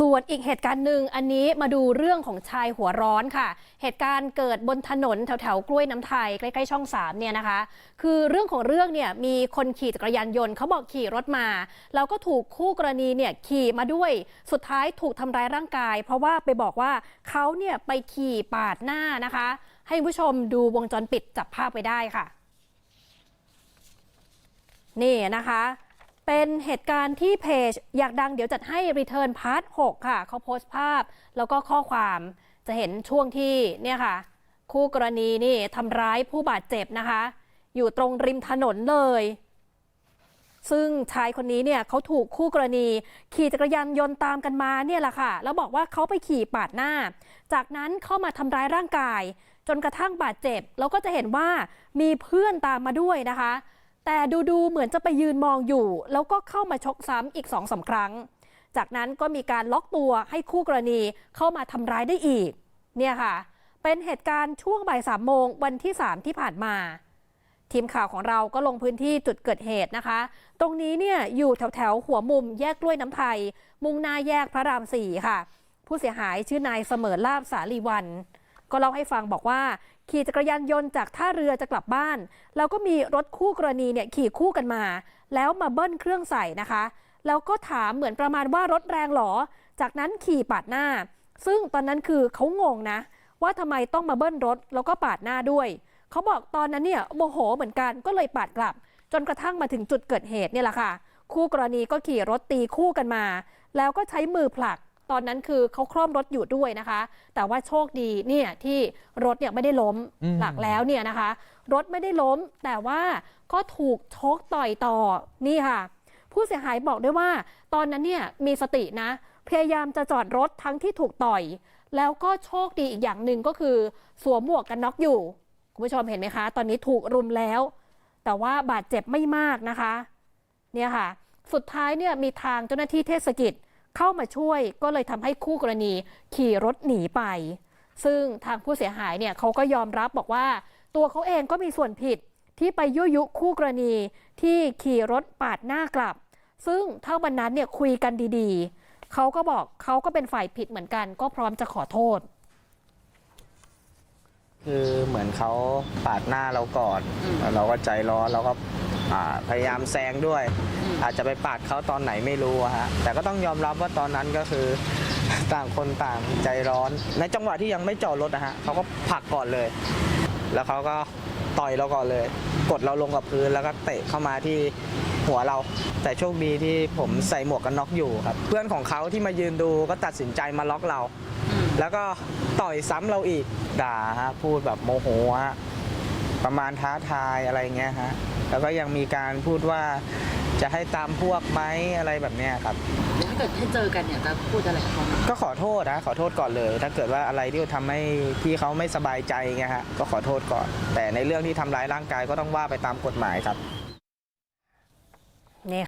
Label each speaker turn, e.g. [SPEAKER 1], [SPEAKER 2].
[SPEAKER 1] ส่วนอีกเหตุการณ์หนึ่งอันนี้มาดูเรื่องของชายหัวร้อนค่ะ เหตุการณ์เกิดบนถนนแถวแถวๆกล้วยน้ำไทยใกล้ๆช่องสามเนี่ยนะคะ คือเรื่องของเรื่องเนี่ยมีคนขี่จักรยานยนต์เขาบอกขี่รถมา แล้วก็ถูกคู่กรณีเนี่ยขี่มาด้วย สุดท้ายถูกทำร้ายร่างกาย เพราะว่าไปบอกว่าเขาเนี่ยไปขี่ปาดหน้านะคะ ให้ผู้ชมดูวงจรปิดจับภาพไว้ได้ค่ะ นี่นะคะ เป็นเหตุการณ์ที่เพจ อยากดังเดี๋ยวจัดให้ Return Part 6 ค่ะ เขาโพสต์ภาพ แล้วก็ข้อความจะเห็นช่วงที่เนี่ยค่ะ คู่กรณีนี่ทำร้ายผู้บาดเจ็บนะคะ อยู่ตรงริมถนนเลย ซึ่งชายคนนี้เนี่ยเขาถูกคู่กรณี ขี่จักรยานยนต์ตามกันมาเนี่ยแหละค่ะ แล้วบอกว่าเขาไปขี่ปาดหน้า จากนั้นเข้ามาทำร้ายร่างกาย จนกระทั่งบาดเจ็บ แล้วก็จะเห็นว่ามีเพื่อนตามมาด้วยนะคะ แต่ดูๆเหมือนจะไปยืนมองอยู่ แล้วก็เข้ามาชกซ้ำอีกสองสาครั้ง จากนั้นก็มีการล็อกตัวให้คู่กรณีเข้ามาทำร้ายได้อีก เนี่ยค่ะ เป็นเหตุการณ์ช่วงบ่ายสามโมงวันที่3ที่ผ่านมา ทีมข่าวของเราก็ลงพื้นที่จุดเกิดเหตุนะคะ ตรงนี้เนี่ยอยู่แถวแถวหัวมุมแยกกล้วยน้ำไทย มุ่งหน้าแยกพระรามสี่ค่ะ ผู้เสียหายชื่อนายเสมอลาบสาลีวัน ก็เล่าให้ฟังบอกว่าขี่จักรยานยนต์จากท่าเรือจะกลับบ้าน แล้วก็มีรถคู่กรณีเนี่ยขี่คู่กันมา แล้วมาเบิ้ลเครื่องใส่นะคะ แล้วก็ถามเหมือนประมาณว่ารถแรงหรอ จากนั้นขี่ปาดหน้า ซึ่งตอนนั้นคือเขางงนะ ว่าทำไมต้องมาเบิ้ลรถแล้วก็ปาดหน้าด้วยเขาบอกตอนนั้นเนี่ยโมโหเหมือนกันก็เลยปาดกลับ จนกระทั่งมาถึงจุดเกิดเหตุเนี่ยแหละค่ะ คู่กรณีก็ขี่รถตีคู่กันมา แล้วก็ใช้มือผลัก ตอนนั้นคือเขาคล่อมรถอยู่ด้วยนะคะ แต่ว่าโชคดีเนี่ยที่รถเนี่ยไม่ได้ล้ม
[SPEAKER 2] อืม
[SPEAKER 1] หลักแล้วเนี่ยนะคะ รถไม่ได้ล้ม แต่ว่าก็ถูกชกต่อยต่อนี่ค่ะ ผู้เสียหายบอกด้วยว่า ตอนนั้นเนี่ยมีสตินะ พยายามจะจอดรถทั้งที่ถูกต่อย แล้วก็โชคดีอีกอย่างหนึ่งก็คือ สวมหมวกกันน็อกอยู่คุณผู้ชมเห็นไหมคะ ตอนนี้ถูกรุมแล้ว แต่ว่าบาดเจ็บไม่มากนะคะ เนี่ยค่ะ สุดท้ายเนี่ยมีทางเจ้าหน้าที่เทศกิจ เข้ามาช่วยก็เลยทำให้คู่กรณีขี่รถหนีไป ซึ่งทางผู้เสียหายเนี่ยเขาก็ยอมรับบอกว่า ตัวเขาเองก็มีส่วนผิดที่ไปยั่วยุคู่กรณีที่ขี่รถปาดหน้ากลับ ซึ่งถ้าวันนั้นเนี่ยคุยกันดีๆ เขาก็บอกเขาก็เป็นฝ่ายผิดเหมือนกัน ก็พร้อมจะขอโทษ
[SPEAKER 2] คือเหมือนเขาปาดหน้าเราก่อนแล้วเราก็ใจร้อนเราก็อ่า พยายามแซงด้วย อาจจะไปปาดเขาตอนไหนไม่รู้อะฮะแต่ก็ต้องยอมรับว่าตอนนั้นก็คือต่างคนต่างใจร้อน ในจังหวะที่ยังไม่จอดรถนะฮะเขาก็ผลักก่อนเลย แล้วเขาก็ต่อยเราก่อนเลย กดเราลงกับพื้นแล้วก็เตะเข้ามาที่หัวเรา แต่โชคดีที่ผมใส่หมวกกันน็อกอยู่ครับ เพื่อนของเขาที่มายืนดูก็ตัดสินใจมาล็อกเรา แล้วก็ต่อยซ้ำเราอีกด่าฮะพูดแบบโมโหฮะ ประมาณท้าทายอะไรเงี้ยฮะแล้วก็ยังมีการพูดว่าจะให้ตามพวกไหมอะไรแบบเนี้ยครับ
[SPEAKER 3] แล้วถ้าเกิดให้เจอกันเนี่ยจะพูดอะไรกับเขาไหม
[SPEAKER 2] ก็ขอโทษนะขอโทษก่อนเลย ถ้าเกิดว่าอะไรที่ทำให้พี่เขาไม่สบายใจเงี้ยฮะก็ขอโทษก่อน แต่ในเรื่องที่ทำร้ายร่างกายก็ต้องว่าไปตามกฎหมายครับ